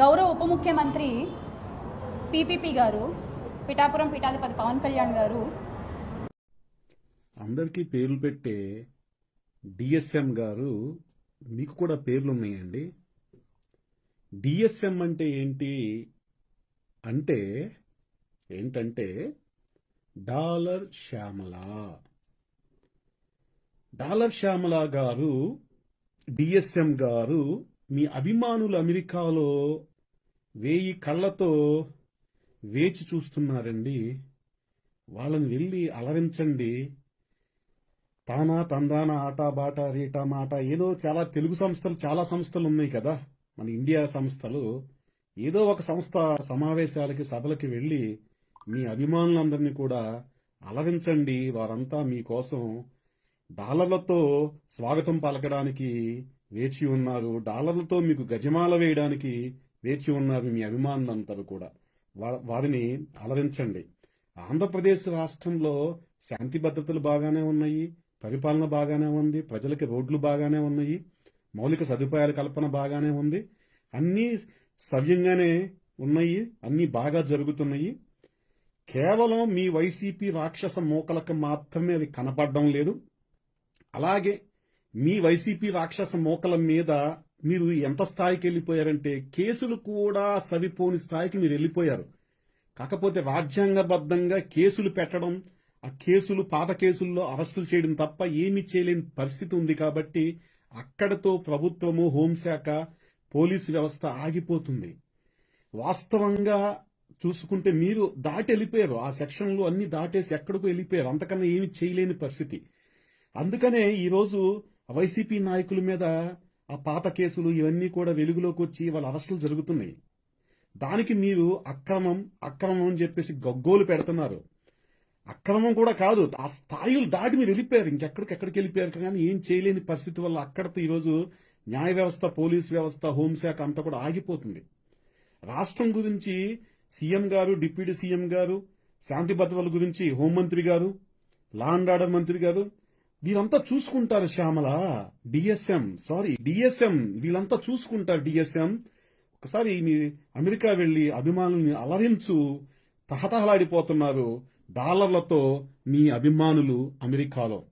గౌరవ ఉప ముఖ్యమంత్రి పీపీపీ గారు పిఠాపురం పీఠాధిపతి పవన్ కళ్యాణ్ గారు. అందరికీ పేర్లు పెట్టే డిఎస్ఎం గారు మీకు కూడా పేర్లు ఉన్నాయండి. డిఎస్ఎం అంటే ఏంటి అంటే ఏంటంటే డాలర్ శ్యామల. డాలర్ శ్యామల గారు డిఎస్ఎం గారు మీ అభిమానులు అమెరికాలో వేయి కళ్ళతో వేచి చూస్తున్నారండి. వాళ్ళని వెళ్ళి అలరించండి. తానా తందాన ఆట బాట రీటా మాట ఏదో చాలా తెలుగు సంస్థలు చాలా సంస్థలు ఉన్నాయి కదా. మన ఇండియా సంస్థలు ఏదో ఒక సంస్థ సమావేశాలకి సభలకి వెళ్ళి మీ అభిమానులందరినీ కూడా అలరించండి. వారంతా మీకోసం డాలర్లతో స్వాగతం పలకడానికి వేచి ఉన్నారు. డాలర్లతో మీకు గజమాల వేయడానికి వేచి ఉన్నారు మీ అభిమానులందరూ కూడా. వారిని అలరించండి. ఆంధ్రప్రదేశ్ రాష్ట్రంలో శాంతి భద్రతలు బాగానే ఉన్నాయి పరిపాలన బాగానే ఉంది ప్రజలకి రోడ్లు బాగానే ఉన్నాయి మౌలిక సదుపాయాల కల్పన బాగానే ఉంది. అన్నీ సవ్యంగానే ఉన్నాయి అన్నీ బాగా జరుగుతున్నాయి. కేవలం మీ వైసీపీ రాక్షస మోకలకు మాత్రమే అవి కనపడడం లేదు. అలాగే మీ వైసీపీ రాక్షస మోకల మీద మీరు ఎంత స్థాయికి వెళ్ళిపోయారంటే కేసులు కూడా సరిపోని స్థాయికి మీరు వెళ్ళిపోయారు. కాకపోతే రాజ్యాంగబద్ధంగా కేసులు పెట్టడం ఆ కేసులు పాత కేసుల్లో అరెస్టులు చేయడం తప్ప ఏమీ చేయలేని పరిస్థితి ఉంది కాబట్టి అక్కడతో ప్రభుత్వము హోంశాఖ పోలీసు వ్యవస్థ ఆగిపోతుంది. వాస్తవంగా చూసుకుంటే మీరు దాటి వెళ్ళిపోయారు. ఆ సెక్షన్లు అన్ని దాటేసి ఎక్కడికో వెళ్ళిపోయారు. అంతకన్నా ఏమి చేయలేని పరిస్థితి. అందుకనే ఈరోజు వైసీపీ నాయకుల మీద ఆ పాత కేసులు ఇవన్నీ కూడా వెలుగులోకి వచ్చి వాళ్ళ అరెస్టులు జరుగుతున్నాయి. దానికి మీరు అక్రమం అక్రమం అని చెప్పేసి గగ్గోలు పెడుతున్నారు. అక్రమం కూడా కాదు ఆ స్థాయిలు దాటి మీరు వెళ్ళిపోయారు. ఇంకెక్కడికి ఎక్కడికి వెళ్ళిపోయారు కానీ ఏం చేయలేని పరిస్థితి వల్ల అక్కడితో ఈరోజు న్యాయ వ్యవస్థ పోలీస్ వ్యవస్థ హోంశాఖ అంతా కూడా ఆగిపోతుంది. రాష్ట్రం గురించి సీఎం గారు డిప్యూటీ సీఎం గారు శాంతి భద్రతల గురించి హోంమంత్రి గారు లా అండ్ ఆర్డర్ మంత్రి గారు వీళ్ళంతా చూసుకుంటారు శ్యామల. డిఎస్ఎం సారీ డిఎస్ఎం వీళ్ళంతా చూసుకుంటారు డిఎస్ఎం ఒకసారి మీ అమెరికా వెళ్ళి అభిమానుల్ని అలరించు. తహతహలాడిపోతున్నారు డాలర్లతో మీ అభిమానులు అమెరికాలో.